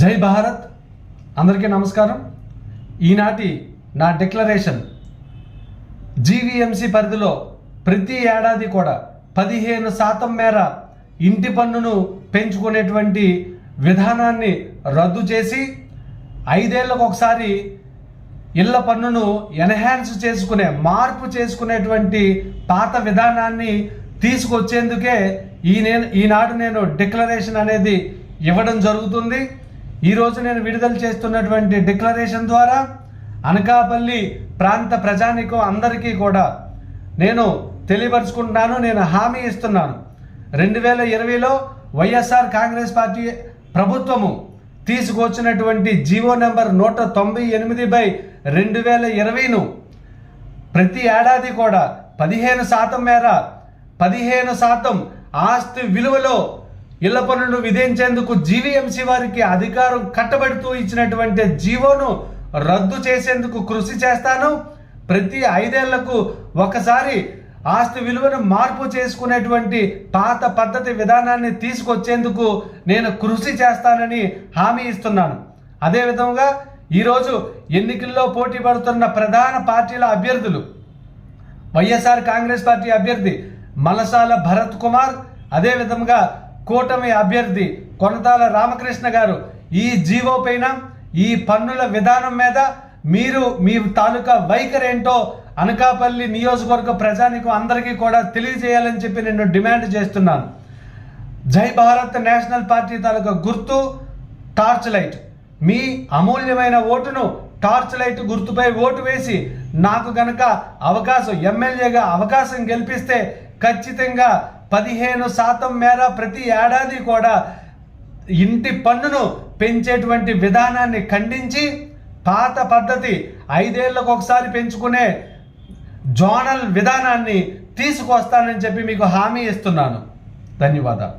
జై భారత్. అందరికీ నమస్కారం. ఈనాటి నా డిక్లరేషన్. జీవీఎంసీ పరిధిలో ప్రతి ఏడాది కూడా పదిహేను శాతం మేర ఇంటి పన్నును పెంచుకునేటువంటి విధానాన్ని రద్దు చేసి ఐదేళ్ళకు ఒకసారి ఇళ్ళ పన్నును ఎన్హాన్స్ చేసుకునే మార్పు చేసుకునేటువంటి పాత విధానాన్ని తీసుకొచ్చేందుకే ఈ నేను ఈనాడు నేను డిక్లరేషన్ అనేది ఇవ్వడం జరుగుతుంది. ఈరోజు నేను విడుదల చేస్తున్నటువంటి డిక్లరేషన్ ద్వారా అనకాపల్లి ప్రాంత ప్రజానికం అందరికీ కూడా నేను తెలియపరుచుకుంటున్నాను నేను హామీ ఇస్తున్నాను. రెండు వేల ఇరవైలో వైఎస్ఆర్ కాంగ్రెస్ పార్టీ ప్రభుత్వము తీసుకొచ్చినటువంటి జీవో నెంబర్ నూట తొంభై ఎనిమిది బై రెండు వేల ఇరవైను ప్రతి ఏడాది కూడా పదిహేను శాతం మేర పదిహేను శాతం ఆస్తి విలువలో ఇళ్ళ విధించేందుకు జీవీఎంసీ వారికి అధికారం కట్టబెడుతూ ఇచ్చినటువంటి జీవోను రద్దు చేసేందుకు కృషి చేస్తాను. ప్రతి ఐదేళ్ళకు ఒకసారి ఆస్తి విలువను మార్పు చేసుకునేటువంటి పాత పద్ధతి విధానాన్ని తీసుకొచ్చేందుకు నేను కృషి చేస్తానని హామీ ఇస్తున్నాను. అదేవిధంగా ఈరోజు ఎన్నికల్లో పోటీ పడుతున్న ప్రధాన పార్టీల అభ్యర్థులు వైఎస్ఆర్ కాంగ్రెస్ పార్టీ అభ్యర్థి మలసాల భరత్ కుమార్ అదేవిధంగా కూటమి అభ్యర్థి కొనతాల రామకృష్ణ గారు ఈ జీవో పైన ఈ పన్నుల విధానం మీద మీరు మీ తాలూకా వైఖరి ఏంటో అనకాపల్లి నియోజకవర్గ ప్రజానికి అందరికీ కూడా తెలియజేయాలని చెప్పి నేను డిమాండ్ చేస్తున్నాను. జై భారత్ నేషనల్ పార్టీ తాలూకా గుర్తు టార్చ్ లైట్. మీ అమూల్యమైన ఓటును టార్చ్ లైట్ గుర్తుపై ఓటు వేసి నాకు గనక అవకాశం ఎమ్మెల్యేగా అవకాశం గెలిపిస్తే ఖచ్చితంగా పదిహేను శాతం మేర ప్రతి ఏడాది కూడా ఇంటి పన్నును పెంచేటువంటి విధానాన్ని ఖండించి పాత పద్ధతి ఐదేళ్ళకు ఒకసారి పెంచుకునే జోనల్ విధానాన్ని తీసుకొస్తానని చెప్పి మీకు హామీ ఇస్తున్నాను. ధన్యవాదాలు.